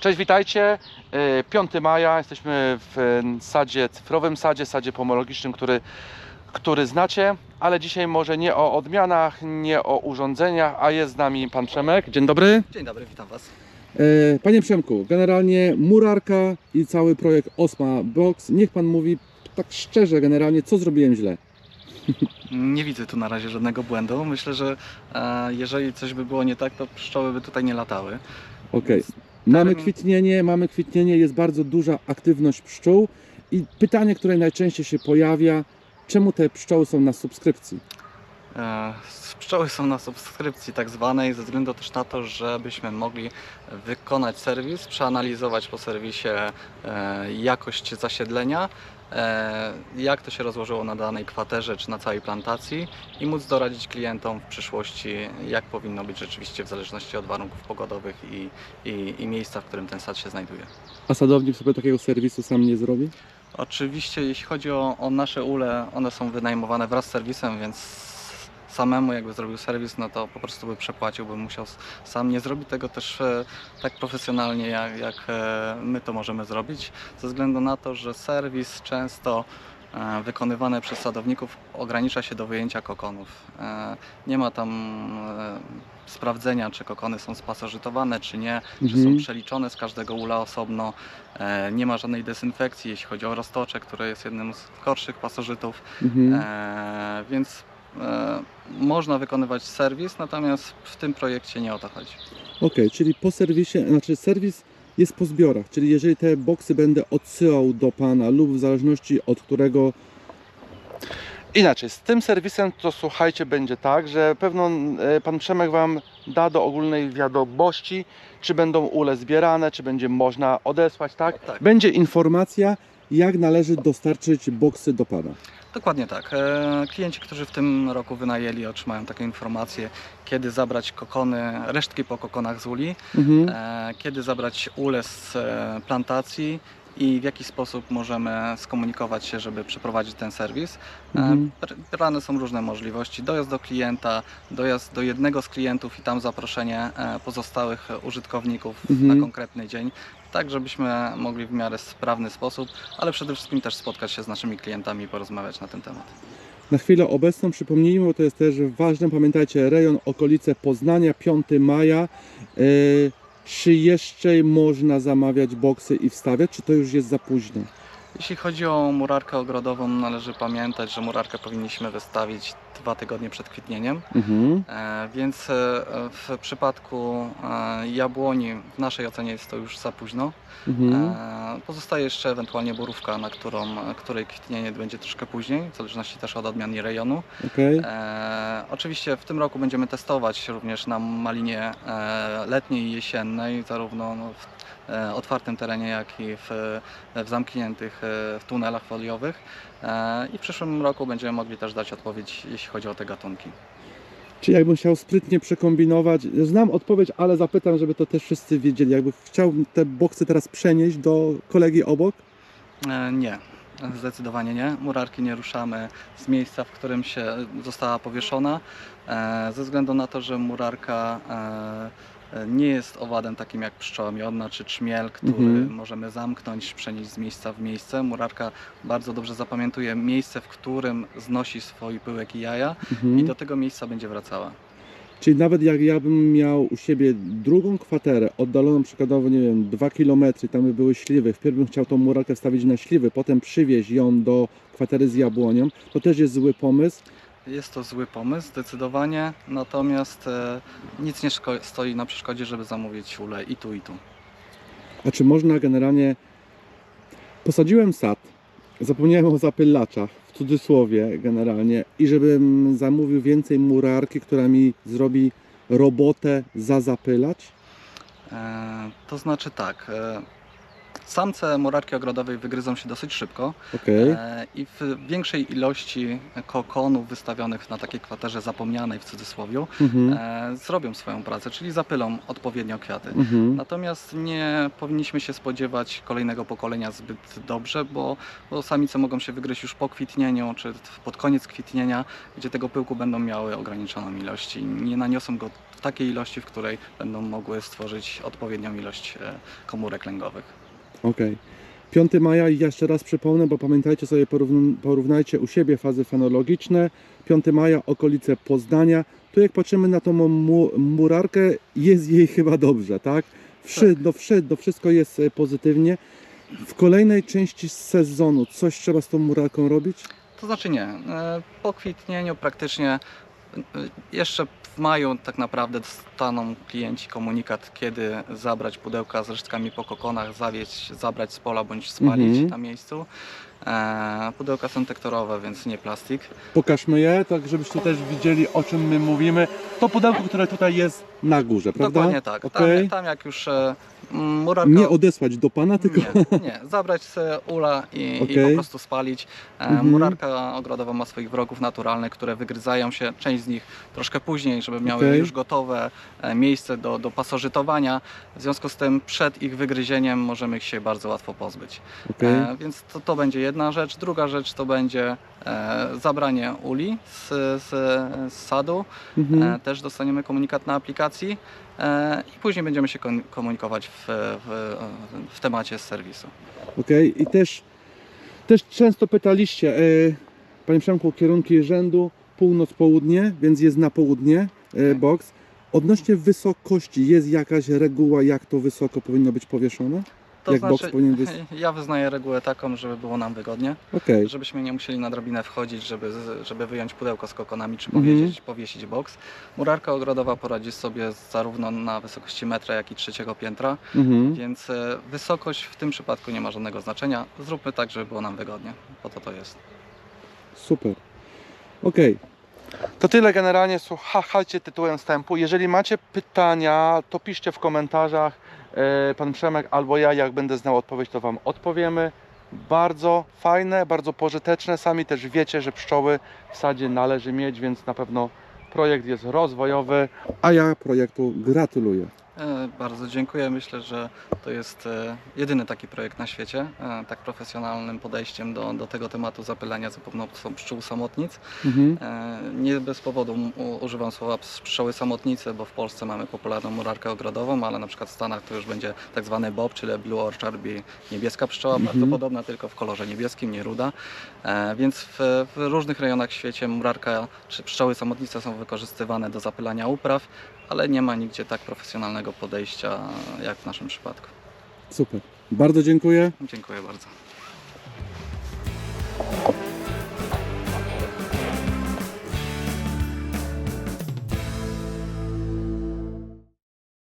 Cześć, witajcie. E, 5 maja, jesteśmy w sadzie, cyfrowym sadzie, sadzie pomologicznym, który, który znacie, ale dzisiaj może nie o odmianach, nie o urządzeniach, a jest z nami pan Przemek. Dzień dobry. Dzień dobry, witam Was. E, Panie Przemku, generalnie murarka i cały projekt Osma Box, niech Pan mówi tak szczerze generalnie, co zrobiłem źle. Nie widzę tu na razie żadnego błędu. Myślę, że e, jeżeli coś by było nie tak, to pszczoły by tutaj nie latały. Okej, Więc mamy termin- kwitnienie, mamy kwitnienie, jest bardzo duża aktywność pszczół i pytanie, które najczęściej się pojawia, czemu te pszczoły są na subskrypcji? E, pszczoły są na subskrypcji tak zwanej ze względu też na to, żebyśmy mogli wykonać serwis, przeanalizować po serwisie e, jakość zasiedlenia, jak to się rozłożyło na danej kwaterze czy na całej plantacji i móc doradzić klientom w przyszłości, jak powinno być rzeczywiście w zależności od warunków pogodowych i, i, i miejsca, w którym ten sad się znajduje. A sadownik sobie takiego serwisu sam nie zrobi? Oczywiście, jeśli chodzi o, o nasze ule, one są wynajmowane wraz z serwisem, więc samemu jakby zrobił serwis, no to po prostu by przepłacił, by musiał sam nie zrobić tego też e, tak profesjonalnie, jak, jak e, my to możemy zrobić, ze względu na to, że serwis często e, wykonywany przez sadowników ogranicza się do wyjęcia kokonów. Nie ma tam sprawdzenia, czy kokony są spasożytowane, czy nie, czy są Mhm. przeliczone z każdego ula osobno. Nie ma żadnej dezynfekcji, jeśli chodzi o roztocze, które jest jednym z gorszych pasożytów, Mhm. więc można wykonywać serwis, natomiast w tym projekcie nie o to chodzi. Okej, czyli po serwisie, znaczy serwis jest po zbiorach, czyli jeżeli te boksy będę odsyłał do Pana lub w zależności od którego Inaczej, z tym serwisem to słuchajcie, będzie tak, że pewno e, pan Przemek Wam da do ogólnej wiadomości, czy będą ule zbierane, czy będzie można odesłać, tak? Tak. będzie informacja, jak należy dostarczyć boksy do Pana. Dokładnie tak. E, Klienci, którzy w tym roku wynajęli, otrzymają takie informacje, kiedy zabrać kokony, resztki po kokonach z uli, Mhm. e, kiedy zabrać ule z e, plantacji i w jaki sposób możemy skomunikować się, żeby przeprowadzić ten serwis. E, Mhm. Brane są różne możliwości. Dojazd do klienta, dojazd do jednego z klientów i tam zaproszenie e, pozostałych użytkowników Mhm. na konkretny dzień, tak żebyśmy mogli w miarę sprawny sposób, ale przede wszystkim też spotkać się z naszymi klientami i porozmawiać na ten temat. Na chwilę obecną przypomnijmy, bo to jest też ważne, pamiętajcie, rejon okolice Poznania, 5 maja. E, czy jeszcze można zamawiać boksy i wstawiać, czy to już jest za późno? Jeśli chodzi o murarkę ogrodową, należy pamiętać, że murarkę powinniśmy wystawić dwa tygodnie przed kwitnieniem. Mhm. E, Więc e, w przypadku e, jabłoni w naszej ocenie jest to już za późno. Mhm. E, Pozostaje jeszcze ewentualnie borówka, na którą, której kwitnienie będzie troszkę później, w zależności też od odmian i rejonu. Okej. E, oczywiście w tym roku będziemy testować również na malinie e, letniej i jesiennej, zarówno no, w e, otwartym terenie, jak i w, w zamkniętych e, w tunelach foliowych. E, I w przyszłym roku będziemy mogli też dać odpowiedź, jeśli chodzi o te gatunki. Czy jakbym chciał sprytnie przekombinować, znam odpowiedź, ale zapytam, żeby to też wszyscy wiedzieli. Jakby chciał te boksy teraz przenieść do kolegi obok, E, Nie, zdecydowanie nie. Murarki nie ruszamy z miejsca, w którym się została powieszona, e, ze względu na to, że murarka e, nie jest owadem takim jak pszczoła miodna czy trzmiel, który Mhm. możemy zamknąć, przenieść z miejsca w miejsce. Murarka bardzo dobrze zapamiętuje miejsce, w którym znosi swój pyłek i jaja mhm. i do tego miejsca będzie wracała. czyli nawet jak ja bym miał u siebie drugą kwaterę, oddaloną przykładowo, nie wiem, 2 km, tam by były śliwy, wpierw bym chciał tą murarkę wstawić na śliwy, potem przywieźć ją do kwatery z jabłonią, to też jest zły pomysł. Jest to zły pomysł, zdecydowanie, natomiast e, nic nie stoi na przeszkodzie, żeby zamówić ule i tu, i tu. A czy można generalnie... Posadziłem sad, zapomniałem o zapylaczach, w cudzysłowie generalnie, i żebym zamówił więcej murarki, która mi zrobi robotę za zapylać? E, To znaczy tak, e, Samce murarki ogrodowej wygryzą się dosyć szybko Okej. e, i w większej ilości kokonów wystawionych na takiej kwaterze zapomnianej w cudzysłowie Mhm. e, zrobią swoją pracę, czyli zapylą odpowiednio kwiaty. Mhm. Natomiast nie powinniśmy się spodziewać kolejnego pokolenia zbyt dobrze, bo, bo samice mogą się wygryźć już po kwitnieniu, czy pod koniec kwitnienia, gdzie tego pyłku będą miały ograniczoną ilość i nie naniosą go w takiej ilości, w której będą mogły stworzyć odpowiednią ilość e, komórek lęgowych. Okej. 5 maja i jeszcze raz przypomnę, bo pamiętajcie sobie, porówn- porównajcie u siebie fazy fenologiczne. 5 maja, okolice Poznania. Tu jak patrzymy na tą mu- murarkę, jest jej chyba dobrze, tak? Wszy, do, wszy, do wszystko jest e, pozytywnie. W kolejnej części sezonu coś trzeba z tą murarką robić? To znaczy nie. e, Po kwitnieniu praktycznie e, jeszcze maju tak naprawdę dostaną klienci komunikat, kiedy zabrać pudełka z resztkami po kokonach, zawieźć, zabrać z pola bądź spalić Mhm. na miejscu. E, Pudełka są tektorowe, więc nie plastik. Pokażmy je, tak żebyście też widzieli o czym my mówimy. To pudełko, które tutaj jest na górze, prawda? Dokładnie tak. Okej. Tam, tam jak już e, Nie odesłać do Pana, tylko... Nie, nie, zabrać sobie ula i, i Okej. po prostu spalić. E, Mhm. Murarka ogrodowa ma swoich wrogów naturalnych, które wygryzają się, część z nich troszkę później, żeby miały Okej. już gotowe e, miejsce do, do pasożytowania. W związku z tym przed ich wygryzieniem możemy ich się bardzo łatwo pozbyć. Okej. E, więc to, to będzie jedna rzecz. Druga rzecz to będzie e, zabranie uli z, z, z sadu. Mhm. E, też dostaniemy komunikat na aplikacji e, i później będziemy się komunikować w, w, w temacie z serwisu. Okej, i też, też często pytaliście, e, Panie Przemku, kierunki rzędu północ-południe, więc jest na południe e, box. Odnośnie wysokości, jest jakaś reguła, jak to wysoko powinno być powieszone? To Jak boks znaczy, powinien wys- ja wyznaję regułę taką, żeby było nam wygodnie, Okej, żebyśmy nie musieli na drabinę wchodzić, żeby, żeby wyjąć pudełko z kokonami, czy Mhm. powiesić, powiesić boks. Murarka ogrodowa poradzi sobie zarówno na wysokości metra, jak i trzeciego piętra, mhm. więc e, wysokość w tym przypadku nie ma żadnego znaczenia. Zróbmy tak, żeby było nam wygodnie. Po to to jest. super. Okej, To tyle generalnie, słuchajcie tytułem wstępu. Jeżeli macie pytania, to piszcie w komentarzach. E, Pan Przemek albo ja, jak będę znał odpowiedź, to Wam odpowiemy. Bardzo fajne, bardzo pożyteczne. Sami też wiecie, że pszczoły w sadzie należy mieć, więc na pewno projekt jest rozwojowy. a ja projektu gratuluję. E, Bardzo dziękuję. Myślę, że to jest e, jedyny taki projekt na świecie, e, tak profesjonalnym podejściem do, do tego tematu zapylenia za pomocą pszczół samotnic. Mhm. Nie bez powodu używam słowa ps- pszczoły samotnice, bo w Polsce mamy popularną murarkę ogrodową, ale na przykład w Stanach to już będzie tak zwany bob, czyli blue orchard niebieska pszczoła, Mhm. bardzo podobna, tylko w kolorze niebieskim, nie ruda. Więc w, w różnych rejonach świecie murarka czy pszczoły samotnice są wykorzystywane do zapylania upraw, ale nie ma nigdzie tak profesjonalnego podejścia jak w naszym przypadku. Super. Bardzo dziękuję. Dziękuję bardzo.